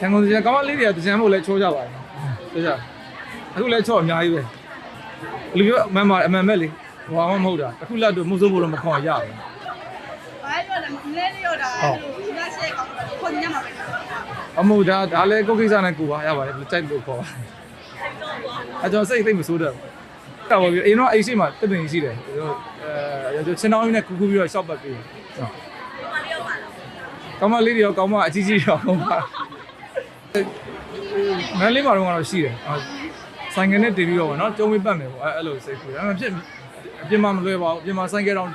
ရန်ကုန်တကြံကောင်းမလေးတွေကတကြံမို့လဲချိုးကြပါတယ်တကြံအခုလဲချော့အများကြီးပဲလူပြောအမှန်ပါအမှန်ပဲလေဟိုမှမဟုတ်တာအခုလက်တော့မှုစိုးဖို့တော့မခွန်ရဘူးဘာပြောလဲမလဲရောတာဒီကရှေ့ကောင်းခွန်ညမှာပဲအမှုဒါဒါလည်းကိုယ်ကိစ္စနဲ့ကိုပါရပါတယ်ကြိုက်လို့ခေါ်ပါအဲကျွန်တော်စိတ်သိမ့်မဆိုးတော့ဘူးတော်ပါပြီအရင်တော့အိတ်ရှိမှတက်ပင်ရှိတယ်အဲကျွန်တော်ချင်းတောင်းရင်းနဲ့ကူကူပြီးတော့ရှော့ပတ်ပြီးကောင်းမလေးတွေရောကောင်းမအကြီးကြီးရောကောင်းပါ မန်လေးမှာတော့ရှိတယ်ဆိုင်ကနေတည်ပြီးတော့ဗောနော်ကျုံးဝေးပတ်မယ်ပေါ့အဲအဲ့လိုစိတ်ကူတယ်အဲ့ဖြစ်အပြင်မှာမလွယ်ပါဘူးအပြင်မှာဆိုင်ကဲတော့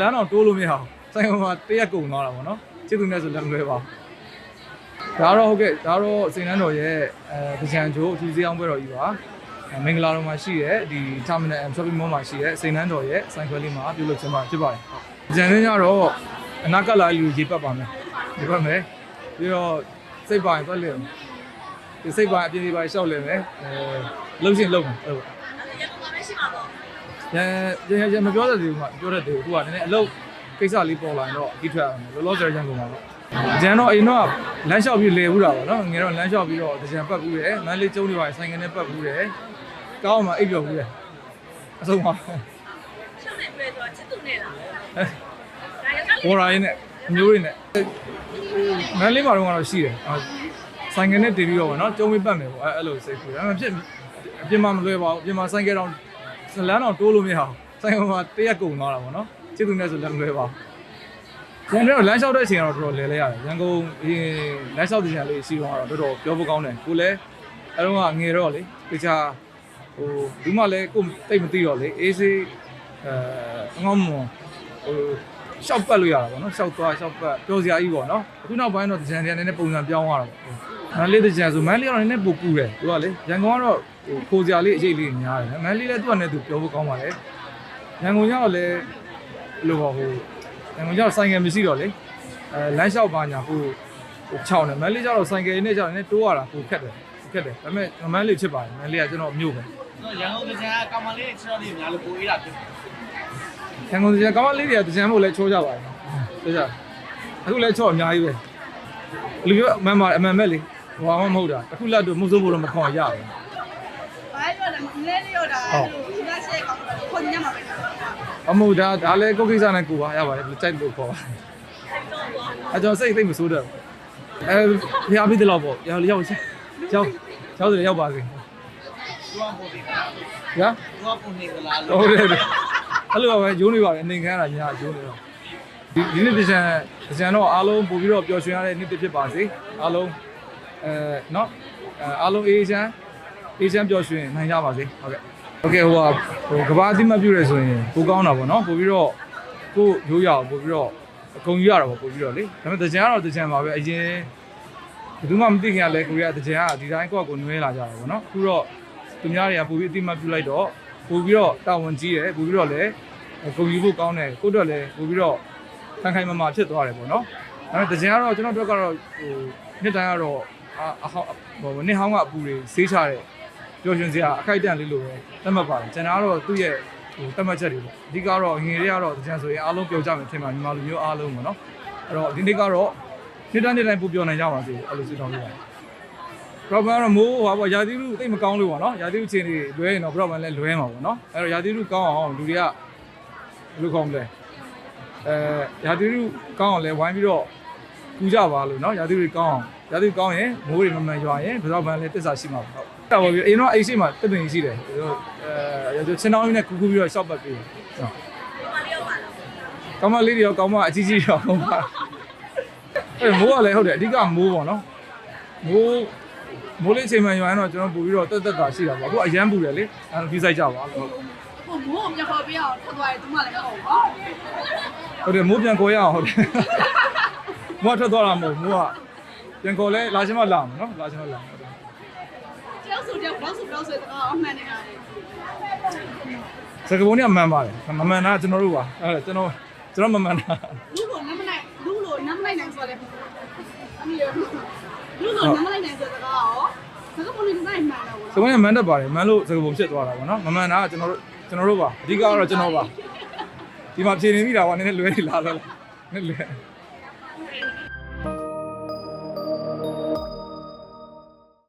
လမ်းတော့တိုးလို့မရအောင်ဆိုင်ကမှာတရက်ကုန်သွားတာဗောနော်ချစ်သူနဲ့ဆိုလည်းမလွယ်ပါဘူးဒါတော့ဟုတ်ကဲ့ဒါတော့စိန်နှန်းတော်ရဲ့အဲကြံချိုးအထူးစေးအောင်ပွဲတော်ကြီးပါအဲမင်္ဂလာတော်မှာရှိရဲ့ဒီ terminal M shopping mall မှာရှိရဲ့စိန်နှန်းတော်ရဲ့ဆိုင်ခွဲလေးမှာပြုလုပ်ခြင်းမှာဖြစ်ပါတယ်ကြံရင်းကြတော့အနာကလာလူရေပတ်ပါမယ်ရေပတ်မယ်ပြီးတော့ စိတ်ပါရင်သွားလေဒီစိတ်ပါအပြင်းပြပါရှောက်လေမယ်အဲလုံးချင်းလုံးမယ်ဟုတ်ရန်ရန်ရန်မပြောတတ်သေးဘူးကပြောတတ်သေးဘူးအခုကနည်းနည်းအလုပ်ကိစ္စလေးပေါ်လာရင်တော့အကြီးထွက်အောင်လောလောဆယ်ရန်ကုန်မှာပေါ့ကြံတော့အိမ်တော့လမ်းလျှောက်ပြီးလေဘူးတာပါနော်ငယ်တော့လမ်းလျှောက်ပြီးတော့ကြံပတ်ဘူးတယ်မန်းလေးကျုံးတွေပါဆိုင်ကနေပတ်ဘူးတယ်ကောင်းမှအိပ်ပျော်ဘူးတယ်အဆုံးပါရှုပ်နေပြဲတော့ချစ်သူနဲ့လားဒါရကဘော်ရာရင်းနဲ့ အမျိုးတွေနဲ့မန်းလေးမှာတော့ကတော့ရှိတယ်ဆိုင်ကနေတည်ပြီးတော့ဗောနော်ကျုံးဝေးပတ်မယ်ပေါ့အဲအဲ့လိုစိတ်ကူတယ်အဲ့ဖြစ်အပြင်မှာမလွယ်ပါဘူးအပြင်မှာဆိုင်ကတော့လမ်းတော့တိုးလို့မရအောင်ဆိုင်ကမှာတရက်ကုန်သွားတာဗောနော်ချစ်သူနဲ့ဆိုလည်းမလွယ်ပါဘူးရန်ကုန်လမ်းလျှောက်တဲ့အချိန်ကတော့တော်တော်လဲလဲရတယ်ရန်ကုန်ဒီလမ်းလျှောက်တဲ့ချိန်လေးရှိတော့တော့တော်တော်ပြောဖို့ကောင်းတယ်ကိုလည်းအဲတော့ကငယ်တော့လေတခြားဟိုဒီမှလည်းကိုတိတ်မသိတော့လေအေးစေးအဲအငေါမွန်ဟို ရှောက်ပတ်လို့ရတာပေါ့နော်ရှောက်သွားရှောက်ပတ်ပြောစရာကြီးပေါ့နော်အခုနောက်ပိုင်းတော့ကြံကြံနေနေပုံစံပြောင်းသွားတာပေါ့မန်းလေးတကြံဆိုမန်းလေးကတော့နည်းနည်းပိုပူတယ်သူကလေရန်ကုန်ကတော့ဟိုခိုးစရာလေးအရေးလေးများတယ်မန်းလေးလည်းသူကလည်းသူပြောဖို့ကောင်းပါလေရန်ကုန်ရောက်လည်းဘယ်လိုပေါ့ဟို။ငွေကြောင့်ဆိုင်ကယ်မရှိတော့လေ။အဲလမ်းလျှောက်ပါညာဟိုဟို6နဲ့မန်းလေးကျတော့ဆိုင်ကယ်နဲ့ကျတော့လည်းတိုးရတာဟိုခက်တယ်။ခက်တယ်။ဒါပေမဲ့မန်းလေးဖြစ်ပါတယ်။မန်းလေးကကျွန်တော်မြို့ပဲရန်ကုန်တကြံကကောင်မလေးချောလေးများလို့ပိုအေးတာဖြစ်တယ်။ ရန်ကုန်တကြံကောင်းမလေးတွေကတကြံမို့လဲချိုးကြပါတယ်။ချိုးကြ။အခုလဲချော့အများကြီးပဲ။လူပြောအမှန်ပါအမှန်ပဲလေ။ဟိုမှမဟုတ်တာ။အခုလက်တော့မှုစိုးဖို့တော့မခွန်ရဘူးဘာပြောလဲမလဲရောတာဒီကရှေ့ကောင်းခွန်ညမှာပဲ။အမှုဒါဒါလည်းကိုယ်ကိစ္စနဲ့ကိုပါရပါတယ်ကြိုက်လို့ခေါ်ပါ။အဲကျွန်တော်စိတ်သိမ့်မဆိုးတော့ဘူး။အဲဖျားပြီးတလောက်ပေါ့။ရောက်ရောက်ရောက်ရောက်တယ်ရောက်ပါစေသူကပိုနေတာ။ညာသူကပိုနေကလားလို့ဟုတ်တယ် အဲ့လိုပဲရိုးနေပါပဲအနေခံရတာရရိုးနေတော့ဒီဒီနေ့တကြံတကြံတော့အားလုံးပို့ပြီးတော့ပျော်ရွှင်ရတဲ့နေ့တစ်ဖြစ်ပါစေအားလုံးအဲနော်အားလုံးအေးချမ်းအေးချမ်းပျော်ရွှင်နိုင်ကြပါစေဟုတ်ကဲ့ဟုတ်ကဲ့ဟိုကဟိုကဘာအတိမပြုရဲဆိုရင်ပိုကောင်းတာပေါ့နော်ပို့ပြီးတော့ကိုရိုးရအောင်ပို့ပြီးတော့အကုန်ယူရတာပေါ့ပို့ပြီးတော့လေဒါပေမဲ့တကြံကတော့တကြံပါပဲအရင်ဘယ်သူမှမသိခင်ကလဲကိုရီးယားတကြံကဒီတိုင်းကောက်ကိုနွေးလာကြတာပေါ့နော်အခုတော့သူများတွေကပို့ပြီးအတိမပြုလိုက်တော့ ပို့ပြီးတော့တာဝန်ကြီးတယ်ပို့ပြီးတော့လည်းဂုံယူဖို့ကောင်းတယ်ကိုယ့်အတွက်လည်းပို့ပြီးတော့ခိုင်ခိုင်မာမာဖြစ်သွားတယ်ပေါ့နော်ဒါပေမဲ့တကြံကတော့ကျွန်တော်တို့ကတော့ဟိုနှစ်တိုင်းကတော့အာအဟောင်းဟိုနှစ်ဟောင်းကအပူတွေဆေးချတဲ့ပျော်ရွှင်စရာအခိုက်အတန့်လေးလိုပဲသတ်မှတ်ပါတယ်ကျွန်တော်ကတော့သူ့ရဲ့ဟိုသတ်မှတ်ချက်တွေပေါ့အဓိကတော့ငွေတွေကတော့တကြံဆိုရင်အားလုံးပျော်ကြမယ်ထင်ပါညီမလူမျိုးအားလုံးပေါ့နော်အဲ့တော့ဒီနေ့ကတော့နှစ်တိုင်းနှစ်တိုင်းပူပျော်နိုင်ကြပါစေအဲ့လိုဆုတောင်းပေးပါတယ် တော့ဘာလို့မိုးဟောပေါ့ရာသီဥတုတိတ်မကောင်းလို့ပေါ့နော်ရာသီဥတုချင်းတွေလွဲရင်တော့ဘရော့ဘန်လည်းလွဲမှာပေါ့နော်အဲ့တော့ရာသီဥတုကောင်းအောင်လူတွေကဘယ်လိုခေါ်မလဲအဲရာသီဥတုကောင်းအောင်လဲဝိုင်းပြီးတော့ကူကြပါလို့နော်ရာသီဥတုကောင်းအောင်ရာသီဥတုကောင်းရင်မိုးတွေမမှန်ရွာရင်ဘရော့ဘန်လည်းတစ္ဆာရှိမှာပေါ့တော်ပါပြီအရင်တော့အိတ်ရှိမှာတက်ပင်ရှိတယ်သူတို့အဲသူချင်းတောင်းရင်းနဲ့ကူကူပြီးတော့ shop ပတ်ပြီးတော့ကောင်းမလေးတွေရောကောင်းမအကြီးကြီးရောကောင်းမအဲမိုးကလည်းဟုတ်တယ်အဓိကမိုးပေါ့နော်မိုး မိုးလေးချိန်မှန်ရွာရင်တော့ကျွန်တော်ပို့ပြီးတော့တက်တက်တာရှိတာပေါ့အခုအရန်ပူတယ်လေအဲဒါပြီးဆိုင်ကြပါလို့ကိုမိုးကိုပြခေါ်ပြအောင်ထွက်သွားတယ်သူမှလည်းဟုတ်ပါဟုတ်တယ်မိုးပြန်ခေါ်ရအောင်ဟုတ်တယ်မိုးထွက်သွားတာမဟုတ်မိုးကပြန်ခေါ်လဲလာချင်းမလာမှာနော်လာချင်းမလာဟုတ်တယ်တယောက်ဆိုတယောက်ဘောက်ဆိုဘောက်ဆိုတကားအမှန်နေတာလေစကပုံကမှန်ပါတယ်မမှန်တာကျွန်တော်တို့ပါအဲ့ဒါကျွန်တော်ကျွန်တော်မမှန်တာလူလိုနမ်းမနိုင်လူလိုနမ်းမနိုင်နိုင်ဆိုတယ်အမေလူလိုနမ်းမနိုင် စကပုံကမှန်တတ်ပါတယ်မှန်လို့စကပုံဖြစ်သွားတာပေါ့နော်မမှန်တာကကျွန်တော်တို့ကျွန်တော်တို့ပါအဓိကကတော့ကျွန်တော်ပါဒီမှာဖြေနေမိတာကနည်းနည်းလွဲနေလာတော့နည်းလွဲ